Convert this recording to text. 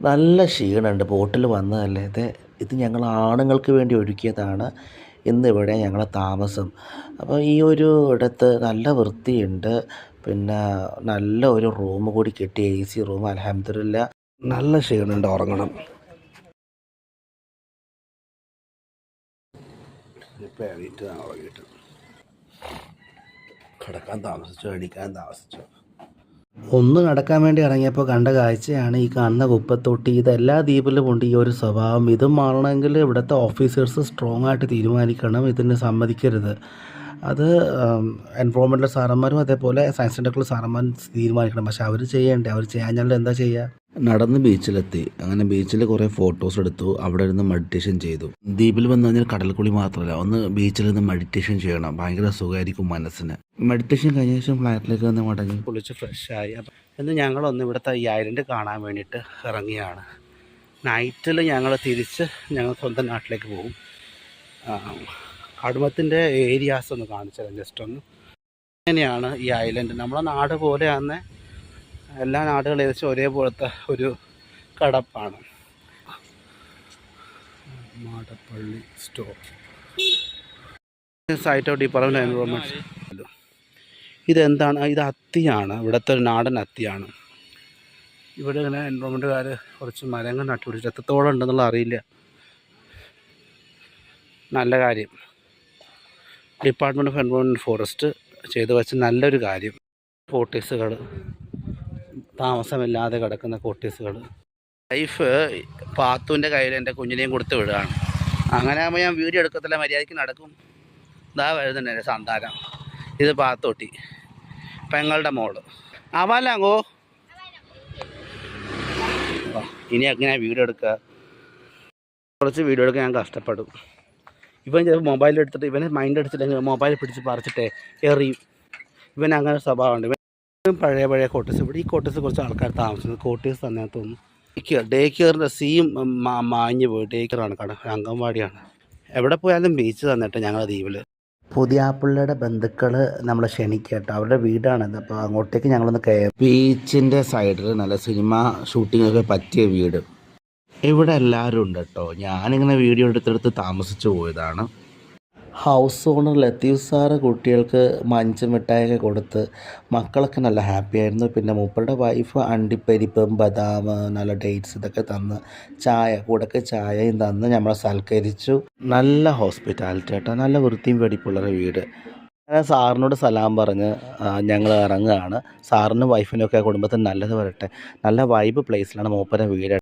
നല്ല ക്ഷീണമുണ്ട്. ബോട്ടിൽ വന്നതല്ലേ? ഇത് ഇത് ഞങ്ങൾ ആണുങ്ങൾക്ക് വേണ്ടി ഒരുക്കിയതാണ്. ഇന്നിവിടെ ഞങ്ങളെ താമസം. അപ്പോൾ ഈ ഒരു ഇടത്ത് നല്ല വൃത്തിയുണ്ട്. പിന്നെ നല്ല ഒരു റൂം കൂടി കിട്ടി. എ സി റൂം അലഹമില്ല നല്ല ക്ഷീണമുണ്ട് ഉറങ്ങണം. ഇപ്പോൾ എണീറ്റ് ഉറങ്ങിയിട്ട് കിടക്കാൻ താമസിച്ചോ എണീക്കാൻ താമസിച്ചോ. ഒന്ന് നടക്കാൻ വേണ്ടി ഇറങ്ങിയപ്പോൾ കണ്ട കാഴ്ചയാണ് ഈ കാണുന്ന കുപ്പത്തൊട്ടി. ഇത് എല്ലാ ദ്വീപിലും ഉണ്ട്. ഈ ഒരു സ്വഭാവം ഇത് മാറണമെങ്കിൽ ഇവിടുത്തെ ഓഫീസേഴ്സ് സ്ട്രോങ് ആയിട്ട് തീരുമാനിക്കണം. ഇതിന് സമ്മതിക്കരുത്. അത് എൻവോൺമെന്റൽ സാറന്മാരും അതേപോലെ സയൻസ് ടെക്നോളജി സാറന്മാരും തീരുമാനിക്കണം. പക്ഷെ അവർ ചെയ്യേണ്ടേ? അവർ ചെയ്യാഞ്ഞാൽ എന്താ ചെയ്യുക നടന്ന് ബീച്ചിലെത്തി. അങ്ങനെ ബീച്ചിൽ കുറേ ഫോട്ടോസ് എടുത്തു. അവിടെ ഇരുന്ന് മെഡിറ്റേഷൻ ചെയ്തു. ദ്വീപിൽ വന്നു കഴിഞ്ഞാൽ കടൽക്കുളി മാത്രമല്ല ഒന്ന് ബീച്ചിൽ നിന്ന് മെഡിറ്റേഷൻ ചെയ്യണം. ഭയങ്കര സുഖമായിരിക്കും മനസ്സിന്. മെഡിറ്റേഷൻ കഴിഞ്ഞ ശേഷം ഫ്ലാറ്റിലേക്ക് വന്ന് മടങ്ങി. കുളിച്ച് ഫ്രഷായി എന്ന് ഞങ്ങളൊന്ന് ഇവിടുത്തെ ഈ ഐലൻഡ് കാണാൻ വേണ്ടിയിട്ട് ഇറങ്ങിയാണ്. നൈറ്റിൽ ഞങ്ങൾ തിരിച്ച് ഞങ്ങൾ സ്വന്തം നാട്ടിലേക്ക് പോകും. കടുമത്തിന്റെ ഏരിയാസ് ഒന്ന് കാണിച്ചു തരാം ജസ്റ്റ് ഒന്ന്. ഇങ്ങനെയാണ് ഈ ഐലൻഡ് നമ്മളെ നാട് പോലെയാണ് എല്ലാ നാടുകളും ഏകദേശം ഒരേപോലത്തെ ഒരു കടപ്പാണ്. Madappally store. Site of department environment ഇതെന്താണ്? ഇത് അത്തിയാണ്. ഇവിടുത്തെ ഒരു നാടൻ അത്തിയാണ്. ഇവിടെ ഇങ്ങനെ എൻവയോൺമെന്റുകാർ കുറച്ച് മരങ്ങൾ നട്ടുപിടിച്ചിട്ട് എത്രത്തോളം ഉണ്ടെന്നുള്ള അറിയില്ല. നല്ല കാര്യം. ഡിപ്പാർട്ട്മെന്റ് ഓഫ് എൻവയോൺമെന്റ് ഫോറസ്റ്റ് ചെയ്തു വെച്ച നല്ലൊരു കാര്യം. കോട്ടേഴ്സുകൾ താമസമില്ലാതെ കിടക്കുന്ന കോട്ടീസുകൾ ലൈഫ് പാത്തുവിന്റെ കയ്യിൽ എന്റെ കുഞ്ഞിനെയും കൊടുത്ത് വിടുകയാണ്. അങ്ങനെ ആകുമ്പോൾ ഞാൻ വീഡിയോ എടുക്കത്തില്ല മര്യാദയ്ക്ക് നടക്കും. ഇതാ വരുന്നുണ്ട് എന്റെ സന്താനം. ഇത് പാത്തോട്ടി പെങ്ങളുടെ മോൾ. ആവാലാങ്കോ ഇനി അങ്ങനെ വീഡിയോ എടുക്കുക? കുറച്ച് വീഡിയോ എടുക്കാൻ ഞാൻ കഷ്ടപ്പെടും. ഇവൻ ചിലപ്പോൾ മൊബൈൽ എടുത്തിട്ട് ഇവനെ മൈൻഡ് അടിച്ചില്ലെങ്കിൽ മൊബൈൽ പിടിച്ച് പറിച്ചിട്ടേ എറിയും. ഇവൻ അങ്ങനെ സ്വഭാവമുണ്ട്. പഴയ പഴയ കോട്ടേഴ്സ് ഇവിടെ ഈ കോട്ടേഴ്സ് കുറച്ച് ആൾക്കാർ താമസിക്കുന്നത് കോട്ടേഴ്സ് തന്നെ തോന്നുന്നു. ഡേ കെയറിന്റെ സീം മാഞ്ഞു പോയി. ഡേ കെയറാണ് കട അംഗൻവാടിയാണ്. എവിടെ പോയാലും ബീച്ച് തന്നിട്ട് ഞങ്ങളുടെ ദ്വീപിൽ പുതിയാപ്പിള്ളയുടെ ബന്ധുക്കൾ നമ്മളെ ക്ഷണിക്കട്ടോ. അവരുടെ വീടാണത്. അപ്പോൾ അങ്ങോട്ടേക്ക് ഞങ്ങളൊന്ന് കയറി ബീച്ചിന്റെ സൈഡിൽ നല്ല സിനിമ ഷൂട്ടിങ്ങൊക്കെ പറ്റിയ വീട്. ഇവിടെ എല്ലാവരും ഉണ്ട് കേട്ടോ ഞാനിങ്ങനെ വീഡിയോ എടുത്തെടുത്ത് താമസിച്ചു പോയതാണ്. ഹൗസ് ഓണർ ലത്തീഫ് സാറ് കുട്ടികൾക്ക് മഞ്ച് മിഠായിയൊക്കെ കൊടുത്ത് മക്കളൊക്കെ നല്ല ഹാപ്പി ആയിരുന്നു. പിന്നെ മൂപ്പരുടെ വൈഫ് അണ്ടിപ്പരിപ്പും ബദാം നല്ല ഡേറ്റ്സ് ഇതൊക്കെ തന്ന് ചായ കൂടൊക്കെ ചായയും തന്ന് നമ്മളെ സൽക്കരിച്ചു. നല്ല ഹോസ്പിറ്റാലിറ്റി കേട്ടോ നല്ല വൃത്തിയും വെടിപ്പുള്ളൊരു വീട്. ഞാൻ സാറിനോട് സലാം പറഞ്ഞ് ഞങ്ങൾ ഇറങ്ങുകയാണ്. സാറിനും വൈഫിനും ഒക്കെ കുടുംബത്തിന് നല്ലത് വരട്ടെ. നല്ല വൈബ് പ്ലേസിലാണ് മൂപ്പരുടെ വീട്.